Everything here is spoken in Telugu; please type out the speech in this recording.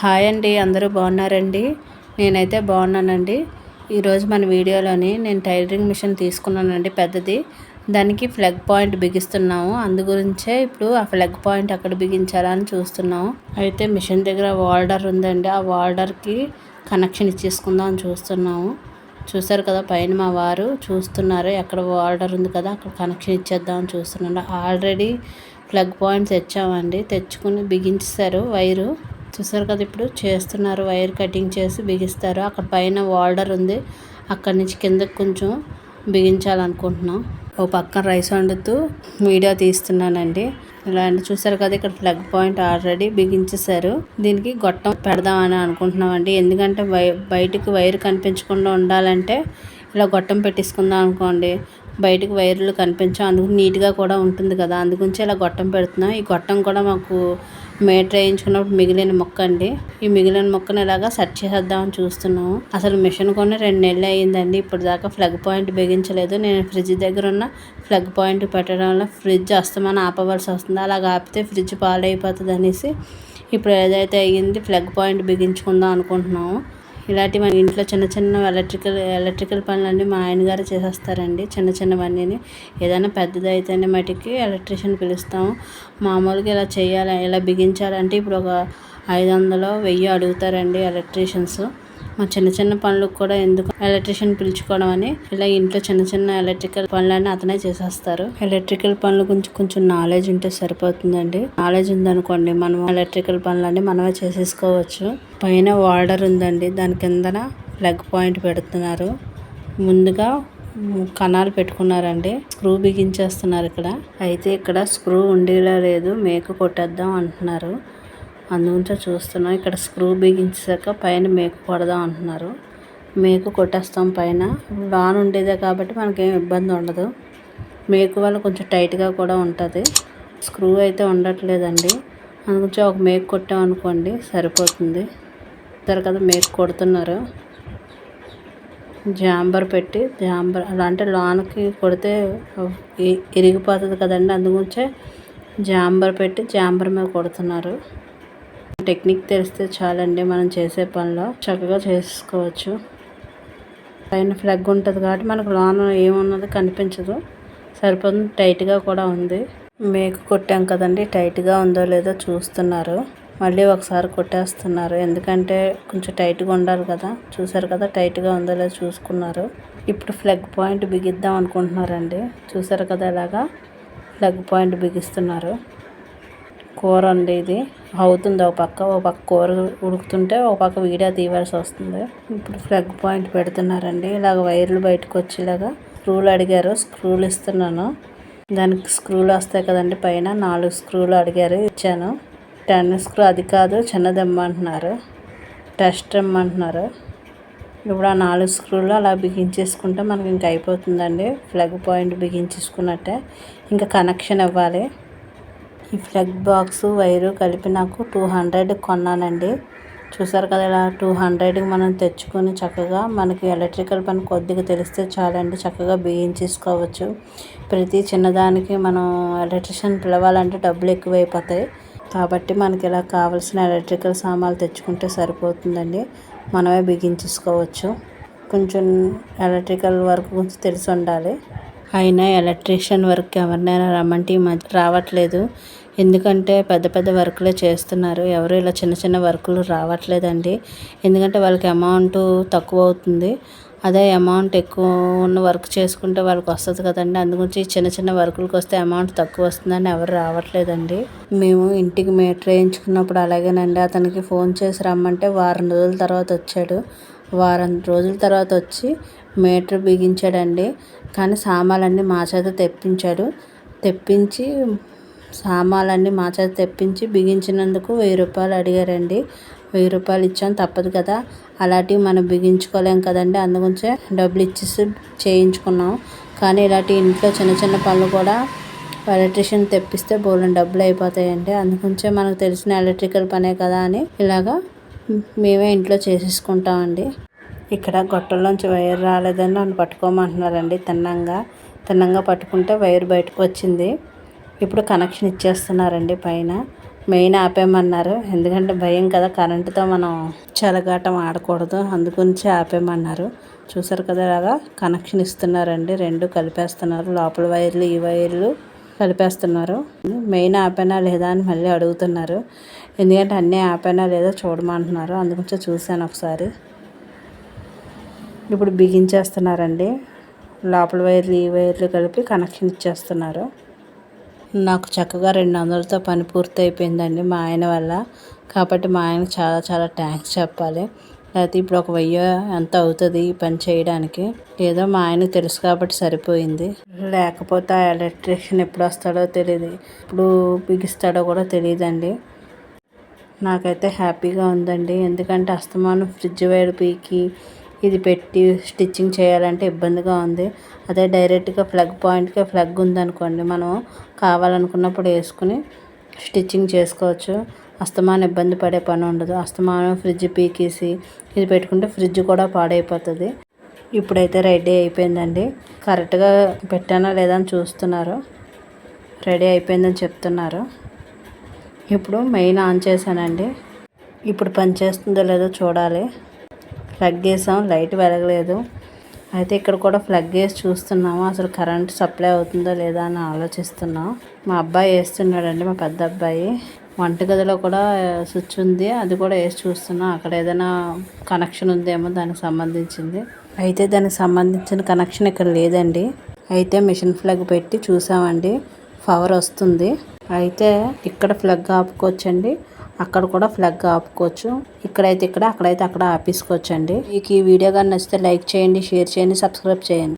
హాయ్ అండి అందరూ బాగున్నారండి? నేనైతే బాగున్నానండి. ఈరోజు మన వీడియోలోని నేను టైలరింగ్ మిషన్ తీసుకున్నానండి పెద్దది. దానికి ఫ్లగ్ పాయింట్ బిగిస్తున్నాము. అందు గురించే ఇప్పుడు ఆ ఫ్లగ్ పాయింట్ అక్కడ బిగించాలని చూస్తున్నాము. అయితే మిషన్ దగ్గర వాల్డర్ ఉందండి. ఆ వాల్డర్కి కనెక్షన్ ఇచ్చేసుకుందాం అని చూస్తున్నాము. చూసారు కదా పైన మా వారు చూస్తున్నారు. ఎక్కడ ఆర్డర్ ఉంది కదా అక్కడ కనెక్షన్ ఇచ్చేద్దామని చూస్తున్నాడు. ఆల్రెడీ ప్లగ్ పాయింట్ తెచ్చామండి. తెచ్చుకుని బిగించారు వైరు. చూసారు కదా ఇప్పుడు చేస్తున్నారు వైర్ కటింగ్ చేసి బిగిస్తారు. అక్కడ పైన వాల్డర్ ఉంది. అక్కడి నుంచి కిందకి కొంచెం బిగించాలనుకుంటున్నాం. ఓ పక్కన రైస్ వండుతూ వీడియో తీస్తున్నానండి. ఇలా అండి. చూసారు కదా ఇక్కడ ప్లగ్ పాయింట్ ఆల్రెడీ బిగించేశారు. దీనికి గొట్టం పెడదామని అనుకుంటున్నామండి. ఎందుకంటే వై బయటికి వైర్ కనిపించకుండా ఉండాలంటే ఇలా గొట్టం పెట్టేసుకుందాం అనుకోండి. బయటకు వైర్లు కనిపించవు. అందుకు నీట్గా కూడా ఉంటుంది కదా. అందుగురించి ఇలా గొట్టం పెడుతున్నాం. ఈ గొట్టం కూడా మాకు మేటర్ వేయించుకున్నప్పుడు మిగిలిన మొక్క అండి. ఈ మిగిలిన మొక్కను ఇలాగా సెట్ చేసేద్దామని చూస్తున్నాము. అసలు మిషన్ కొని రెండు నెలలు అయ్యిందండి ఇప్పుడు దాకా ఫ్లగ్ పాయింట్ బిగించలేదు. నేను ఫ్రిడ్జ్ దగ్గర ఉన్న ఫ్లగ్ పాయింట్ పెట్టడం వల్ల ఫ్రిడ్జ్ అస్తమానం ఆపవలసి వస్తుంది. అలా ఆపితే ఫ్రిడ్జ్ పాలైపోతుంది అనేసి ఇప్పుడు ఏదైతే అయ్యింది ఫ్లగ్ పాయింట్ బిగించుకుందాం అనుకుంటున్నాము. ఇలాంటి మన ఇంట్లో చిన్న చిన్న ఎలక్ట్రికల్ ఎలక్ట్రికల్ పనులన్నీ మా ఆయన గారు చేసేస్తారండి. చిన్న చిన్నవన్నీ ఏదైనా పెద్దది అయితేనే మటుకి ఎలక్ట్రీషియన్ పిలుస్తాము. మామూలుగా ఇలా చేయాలి ఇలా బిగించాలంటే ఇప్పుడు ఒక ఐదు వందలు వెయ్యి అడుగుతారండి ఎలక్ట్రీషియన్స్ మా చిన్న చిన్న పనులకు కూడా ఎందుకు ఎలక్ట్రిషియన్ పిలుచుకోవడం అని ఇలా ఇంట్లో చిన్న చిన్న ఎలక్ట్రికల్ పనులన్నీ అతనే చేసేస్తారు. ఎలక్ట్రికల్ పనుల గురించి కొంచెం నాలెడ్జ్ ఉంటే సరిపోతుందండి. నాలెడ్జ్ ఉందనుకోండి మనం ఎలక్ట్రికల్ పనులన్నీ మనమే చేసేసుకోవచ్చు. పైన వార్డర్ ఉందండి దాని కిందన ప్లగ్ పాయింట్ పెడుతున్నారు. ముందుగా కణాలు పెట్టుకున్నారండి స్క్రూ బిగించేస్తున్నారు ఇక్కడ. అయితే ఇక్కడ స్క్రూ ఉండేలా లేదు మేకు కొట్టేద్దాం అంటున్నారు. అందుగురించి చూస్తున్నాం. ఇక్కడ స్క్రూ బిగించాక పైన మేకు కొడదాం అంటున్నారు. మేకు కొట్టేస్తాం పైన. లాన్ ఉండేదే కాబట్టి మనకేం ఇబ్బంది ఉండదు. మేకు వల్ల కొంచెం టైట్గా కూడా ఉంటుంది. స్క్రూ అయితే ఉండట్లేదండి. అందుగురించి ఒక మేకు కొట్టామనుకోండి సరిపోతుంది. ఇద్దరు కదా మేకు కొడుతున్నారు. జాంబర్ పెట్టి జాంబర్ అలా అంటే లాన్కి కొడితే ఇరిగిపోతుంది కదండి. అందుగురించే జాంబర్ పెట్టి జాంబర్ మీద కొడుతున్నారు. టెక్నిక్ తెలిస్తే చాలండి మనం చేసే పనిలో. చక్కగా చేసుకోవచ్చు. పైన ఫ్లగ్ ఉంటుంది కాబట్టి మనకు లోన ఏమున్నది కనిపించదు. సరిపోతుంది టైట్గా కూడా ఉంది. మేకు కొట్టాం కదండి టైట్గా ఉందో లేదో చూస్తున్నారు. మళ్ళీ ఒకసారి కొట్టేస్తున్నారు. ఎందుకంటే కొంచెం టైట్గా ఉండాలి కదా. చూసారు కదా టైట్గా ఉందో లేదో చూసుకున్నారు. ఇప్పుడు ఫ్లగ్ పాయింట్ బిగిద్దాం అనుకుంటున్నారండి. చూసారు కదా ఇలాగా ఫ్లగ్ పాయింట్ బిగిస్తున్నారు. కూర అండి ఇది. అవుతుంది ఒక పక్క ఒక పక్క కూర ఉడుకుతుంటే ఒక పక్క వీడియో తీయవలసి వస్తుంది. ఇప్పుడు ఫ్లగ్ పాయింట్ పెడుతున్నారండి. ఇలాగ వైర్లు బయటకు వచ్చేలాగా స్క్రూలు అడిగారు స్క్రూలు ఇస్తున్నాను. దానికి స్క్రూలు వస్తాయి కదండి పైన నాలుగు స్క్రూలు అడిగారు ఇచ్చాను. టెన్ స్క్రూ అది కాదు చిన్నది ఇమ్మంటున్నారు టెస్ట్ ఇమ్మంటున్నారు ఇప్పుడు ఆ నాలుగు స్క్రూలు అలా బిగించేసుకుంటే మనకి ఇంకా అయిపోతుందండి ఫ్లగ్ పాయింట్ బిగించేసుకున్నట్టే. ఇంకా కనెక్షన్ ఇవ్వాలి. ఈ ప్లగ్ బాక్స్ వైరు కలిపి నాకు టూ హండ్రెడ్ కొన్నానండి. చూసారు కదా ఇలా టూ హండ్రెడ్కి మనం తెచ్చుకొని చక్కగా మనకి ఎలక్ట్రికల్ పని కొద్దిగా తెలిస్తే చాలండి. చక్కగా బిగించేసుకోవచ్చు ప్రతి చిన్నదానికి మనం ఎలక్ట్రిషియన్ పిలవాలంటే డబ్బులు ఎక్కువైపోతాయి. కాబట్టి మనకి ఇలా కావాల్సిన ఎలక్ట్రికల్ సామాన్లు తెచ్చుకుంటే సరిపోతుందండి. మనమే బిగించేసుకోవచ్చు కొంచెం ఎలక్ట్రికల్ వర్క్ గురించి తెలిసి ఉండాలి. అయినా ఎలక్ట్రీషియన్ వర్క్ ఎవరినైనా రమ్మంటే రావట్లేదు. ఎందుకంటే పెద్ద పెద్ద వర్కులే చేస్తున్నారు. ఎవరు ఇలా చిన్న చిన్న వర్కులు రావట్లేదండి. ఎందుకంటే వాళ్ళకి అమౌంట్ తక్కువ అవుతుంది. అదే అమౌంట్ ఎక్కువ ఉన్న వర్క్ చేసుకుంటే వాళ్ళకి వస్తుంది కదండి. అందుగురించి చిన్న చిన్న వర్కులకు వస్తే అమౌంట్ తక్కువ వస్తుందని ఎవరు రావట్లేదండి. మేము ఇంటికి మీటర్ వేయించుకున్నప్పుడు అలాగేనండి. అతనికి ఫోన్ చేసి రమ్మంటే వారం రోజుల తర్వాత వచ్చాడు. వారం రోజుల తర్వాత వచ్చి మీటర్ బిగించాడండి. కానీ సామాన్లన్నీ మా చేత తెప్పించాడు. తెప్పించి సామాన్లన్నీ మా చేత తెప్పించి బిగించినందుకు వెయ్యి రూపాయలు అడిగారండి. వెయ్యి రూపాయలు ఇచ్చాం తప్పదు కదా. అలాంటివి మనం బిగించుకోలేం కదండి. అందుగురించే డబ్బులు ఇచ్చేసి చేయించుకున్నాం. కానీ ఇలాంటి ఇంట్లో చిన్న చిన్న పనులు కూడా ఎలక్ట్రిషియన్ తెప్పిస్తే బోలని డబ్బులు అయిపోతాయండి. అందుకుంచే మనకు తెలిసిన ఎలక్ట్రికల్ పనే కదా అని ఇలాగా మేమే ఇంట్లో చేసేసుకుంటామండి. ఇక్కడ గొట్టంలోంచి వైర్ రాలేదని నన్ను పట్టుకోమంటున్నారండి తిన్నంగా. తిన్నంగా పట్టుకుంటే వైర్ బయటకు వచ్చింది. ఇప్పుడు కనెక్షన్ ఇచ్చేస్తున్నారండి పైన. మెయిన్ ఆపేయమన్నారు ఎందుకంటే భయం కదా కరెంటుతో మనం చలగాటం ఆడకూడదు. అందుగురించి ఆపేయమన్నారు చూసారు కదా ఇలాగా కనెక్షన్ ఇస్తున్నారండి. రెండు కలిపేస్తున్నారు. లోపల వైర్లు ఈ వైర్లు కలిపేస్తున్నారు. మెయిన్ ఆపేనా లేదా అని మళ్ళీ అడుగుతున్నారు. ఎందుకంటే అన్నీ ఆపేనా లేదా చూడమంటున్నారు. అందుగురించి చూశాను ఒకసారి. ఇప్పుడు బిగించేస్తున్నారండి. లోపల వైర్లు ఈ వైర్లు కలిపి కనెక్షన్ ఇచ్చేస్తున్నారు. నాకు చక్కగా రెండు వందలతో పని పూర్తి అయిపోయిందండి మా ఆయన వల్ల. కాబట్టి మా ఆయనకు చాలా చాలా థ్యాంక్స్ చెప్పాలి. లేకపోతే ఇప్పుడు ఒక వెయ్యి ఎంత అవుతుంది ఈ పని చేయడానికి? ఏదో మా ఆయనకు తెలుసు కాబట్టి సరిపోయింది. లేకపోతే ఆ ఎలక్ట్రీషియన్ ఎప్పుడు వస్తాడో తెలియదు ఇప్పుడు బిగిస్తాడో కూడా తెలియదండి నాకైతే హ్యాపీగా ఉందండి. ఎందుకంటే అస్తమానం ఫ్రిడ్జ్ వేడి పీకి ఇది పెట్టి స్టిచ్చింగ్ చేయాలంటే ఇబ్బందిగా ఉంది. అదే డైరెక్ట్గా ప్లగ్ పాయింట్కే ప్లగ్ ఉందనుకోండి మనం కావాలనుకున్నప్పుడు వేసుకుని స్టిచ్చింగ్ చేసుకోవచ్చు. అస్తమానం ఇబ్బంది పడే పని ఉండదు. అస్తమానం ఫ్రిడ్జ్ పీకేసి ఇది పెట్టుకుంటే ఫ్రిడ్జ్ కూడా పాడైపోతుంది. ఇప్పుడైతే రెడీ అయిపోయిందండి. కరెక్ట్గా పెట్టానా లేదా అని చూస్తున్నారు. రెడీ అయిపోయిందని చెప్తున్నారు. ఇప్పుడు మెయిన్ ఆన్ చేశానండి. ఇప్పుడు పనిచేస్తుందో లేదో చూడాలి. ప్లగ్ వేసాం లైట్ వెలగలేదు. అయితే ఇక్కడ కూడా ప్లగ్ వేసి చూస్తున్నాము అసలు కరెంట్ సప్లై అవుతుందో లేదా అని ఆలోచిస్తున్నాం. మా అబ్బాయి వేస్తున్నాడండి మా పెద్ద అబ్బాయి. వంటగదిలో కూడా స్విచ్ ఉంది అది కూడా వేసి చూస్తున్నాం. అక్కడ ఏదైనా కనెక్షన్ ఉందేమో దానికి సంబంధించింది. అయితే దానికి సంబంధించిన కనెక్షన్ ఇక్కడ లేదండి. అయితే మిషన్ ప్లగ్ పెట్టి చూసామండి పవర్ వస్తుంది. అయితే ఇక్కడ ప్లగ్ ఆపుకోవచ్చండి. అక్కడ కూడా ఫ్లగ్ ఆపుకోవచ్చు. ఇక్కడైతే ఇక్కడ అక్కడైతే అక్కడ ఆపేసుకోవచ్చు అండి మీకు ఈ వీడియో కానీ నచ్చితే లైక్ చేయండి షేర్ చేయండి సబ్స్క్రైబ్ చేయండి.